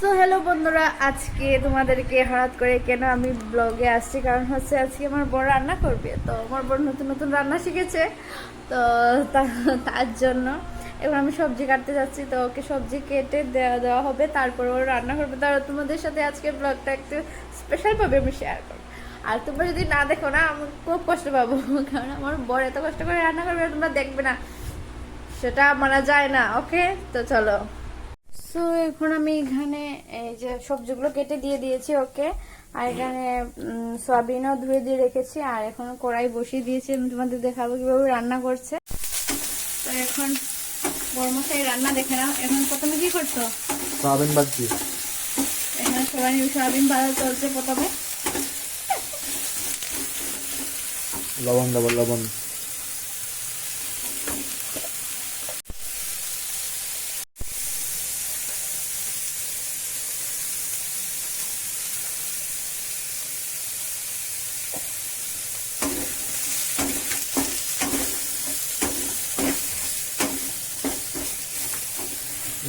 So hello বন্ধুরা, আজকে তোমাদেরকে হঠাৎ করে কেন আমি ব্লগে আসছি? কারণ হচ্ছে আজকে আমার বড় রান্না করবে। তো আমার বড় নতুন নতুন রান্না শিখেছে। তো তার জন্য এবার আমি সবজি কাটতে যাচ্ছি। তো ওকে সবজি কেটে দেওয়া দেওয়া হবে। তারপর ও রান্না করবে। তার তোমাদের সাথে আজকে ব্লগটা একটু স্পেশালভাবে আমি শেয়ার করব। আর তোমরা যদি না দেখো না, আমি খুব কষ্ট পাবো। কারণ আমার বড় এত কষ্ট করে রান্না করবে, তোমরা দেখবে না। সেটা মানা যায় না ওকে তো চলো। সো এখন আমি এখানে এই যে সবজিগুলো কেটে দিয়ে দিয়েছি ওকে। আর এখানে সয়াবিনও ধুয়ে দিয়ে রেখেছি আর এখন কড়াই বসিয়ে দিয়েছি। আমি তোমাদের দেখাবো কীভাবে রান্না করছে। তো এখন বড় মশাই রান্না দেখে নাও। এখন প্রথমে কি করছ? সয়াবিন বাজছি। এখানে সবাই সয়াবিন ভাজা চলছে প্রথমে। লবণ দেবো লবণ।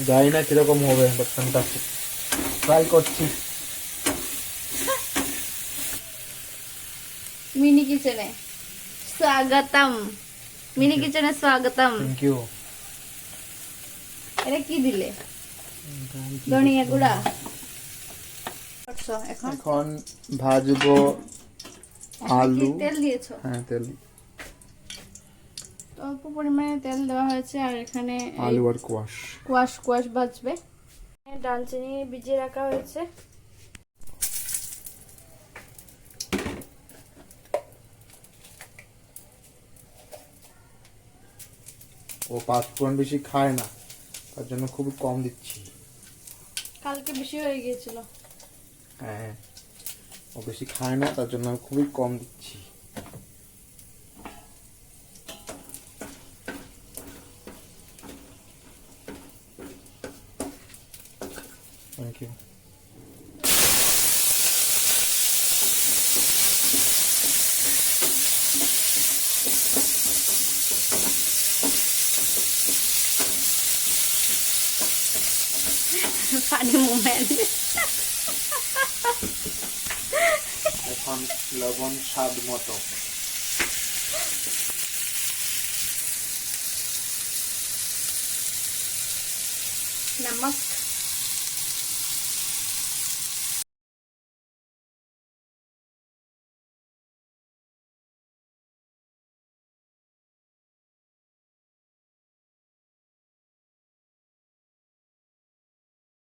জানি না কীরকম হবে বাট ফ্যান্টাস্টিক ট্রাই করছি। মিনি কিচেনে। স্বাগতম। মিনি কিচেনে স্বাগতম। থ্যাংক ইউ এটা কি দিলে? ধনিয়া গুঁড়া। এখন? এখন ভাজবো আলু। তেল দিয়েছ? হ্যাঁ তেল অল্প পরিমাণে তেল দেওয়া হয়েছে আর এখানে আলু আর কোয়াশ। কোয়াশ কোয়াশ বাজবে ডালচিনি ভিজিয়ে রাখা হয়েছে। ও পাঁচ ফোড়ন বেশি খায় না তার জন্য খুবই কম দিচ্ছি। কালকে বেশি হয়ে গিয়েছিল। হ্যাঁ ও বেশি খায় না তার জন্য খুবই কম দিচ্ছি। থ্যাংক ইউ ফানি মোমেন্ট এখন লবণ স্বাদ মতো। নমক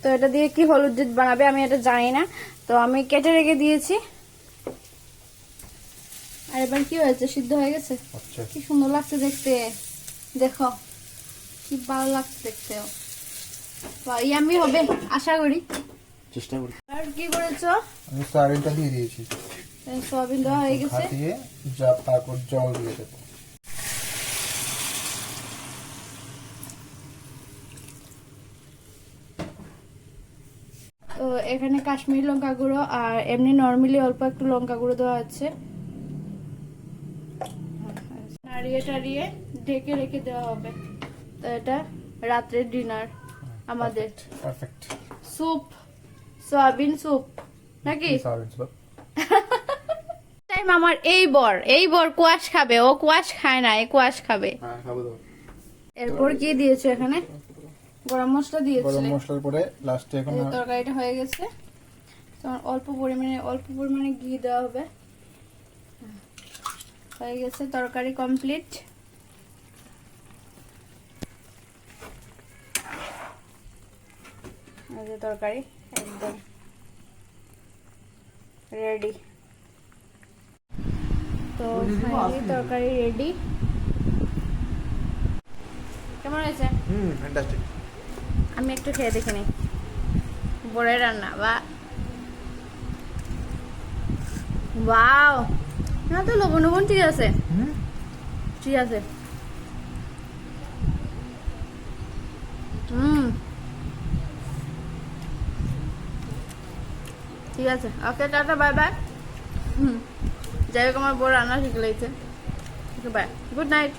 তো এটা দিয়ে কি হলুদ দুধ বানাবে আমি এটা জানি না। তো আমি কেটে রেখে দিয়েছি। আর এবার কি হয়েছে? সিদ্ধ হয়ে গেছে? আচ্ছা। কি সুন্দর লাগছে দেখতে। দেখো কি ভালো লাগছে দেখতে। ইয়ামি হবে আশা করি। চেষ্টা করি। আর কি করেছ? আমি সয়াবিনটা দিয়ে দিয়েছি। সয়াবিন দেওয়া হয়ে গেছে। খাটিয়ে যা তারপর জল দিয়ে দেবো। তো এখানে কাশ্মীরি লঙ্কা গুঁড়ো আর এমনি নর্মালি অল্প একটু লঙ্কা গুঁড়ো দেওয়া আছে। নাড়িয়ে টাড়িয়ে ঢেকে রেখে দেওয়া হবে। তো এটা রাত্রের ডিনার আমাদের। পারফেক্ট স্যুপ সয়াবিন স্যুপ নাকি? টাইম আমার এই বর। এই বর কোয়াশ খাবে। ও কোয়াশ খায় না এই কোয়াশ খাবে। হ্যাঁ এরপর কি দিয়েছ এখানে? গরম মশলা দিয়েছ। গরম মশলার পরে লাস্টে এখন তরকারিটা হয়ে গেছে। তোমার অল্প পরিমাণে অল্প পরিমাণে ঘি দেওয়া হবে। হয়ে গেছে তরকারি কমপ্লিট এই যে তরকারি একদম রেডি তো তরকারি রেডি কেমন হয়েছে? হুম ফ্যান্টাস্টিক আমি একটু খেয়ে দেখে নিই বড়ের রান্না বা ওয়াও না তো লবণ লবণ ঠিক আছে। ঠিক আছে। হুম ঠিক আছে okay tata bye bye. Hmm. যাই হোক আমার বড় রান্না শিখে লেগেছে। বাই। Good night.